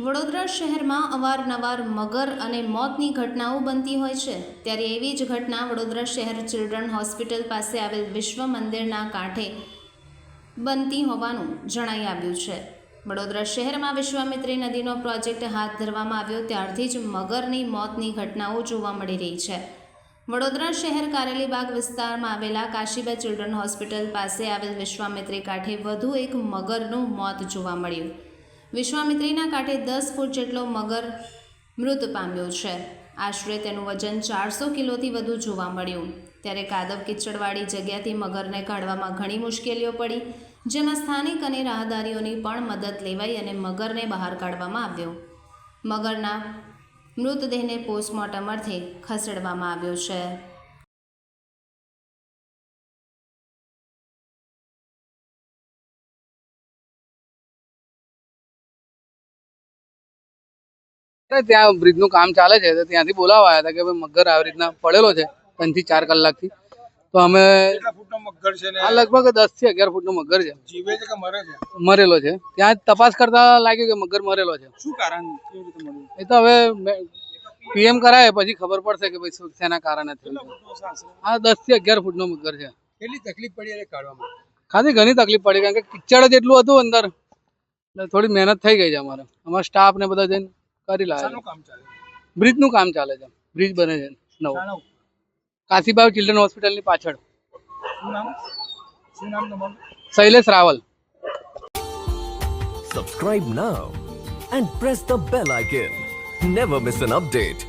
વડોદરા શહેરમાં અવારનવાર મગર અને મોતની ઘટનાઓ બનતી હોય છે. ત્યારે એવી જ ઘટના વડોદરા શહેર ચિલ્ડ્રન હોસ્પિટલ પાસે આવેલ વિશ્વ મંદિરના કાંઠે બનતી હોવાનું જણાઈ આવ્યું છે. વડોદરા શહેરમાં વિશ્વામિત્રી નદીનો પ્રોજેક્ટ હાથ ધરવામાં આવ્યો, ત્યારથી જ મગરની મોતની ઘટનાઓ જોવા મળી રહી છે. વડોદરા શહેર કારેલીબાગ વિસ્તારમાં આવેલા કાશીબા ચિલ્ડ્રન હોસ્પિટલ પાસે આવેલ વિશ્વામિત્રી કાંઠે વધુ એક મગરનું મોત જોવા મળ્યું. વિશ્વામિત્રીના કાંઠે દસ ફૂટ જેટલો મગર મૃત પામ્યો છે. આશરે તેનું વજન ચારસો કિલોથી વધુ જોવા મળ્યું. ત્યારે કાદવ કિચડવાળી જગ્યાથી મગરને કાઢવામાં ઘણી મુશ્કેલીઓ પડી, જેમાં સ્થાનિક અને રાહદારીઓની પણ મદદ લેવાઈ અને મગરને બહાર કાઢવામાં આવ્યો. મગરના મૃતદેહને પોસ્ટમોર્ટમ અર્થે ખસેડવામાં આવ્યો છે. ત્યાં બ્રિજનું કામ ચાલે છે, તો ત્યાંથી બોલાવા આવ્યા હતા કે ભાઈ મગર આવી રીતના પડેલો છે, ત્રણથી ચાર કલાકથી. તો અમે ને? આ લગભગ દસથી અગિયાર ફૂટનો મગર છે. જીવે છે કે મરે છે? મરેલો છે. ત્યાં તપાસ કરતા લાગ્યું કે મગર મરેલો છે. શું કારણ? એ તો હવે પીએમ કરાય પછી ખબર પડશે કે ભાઈ શું કારણે થયું. આ દસથી અગિયાર ફૂટનો મગર છે. કેટલી તકલીફ પડી એને કાઢવામાં? ખાલી ઘણી તકલીફ પડી કારણ કે કિચડ જ એટલું હતું અંદર. એટલે થોડી મહેનત થઈ ગઈ છે અમારે. અમારા સ્ટાફ ને બધા જઈને કરી લાવે કામનું બ્રિજનું કામ ચાલે છે. બ્રિજ બને છે નવો? કાશીબાગ ચિલ્ડ્રન હોસ્પિટલની પાછળ શું નામ શું Shailesh Raval Subscribe now and press the bell icon. Never miss an update.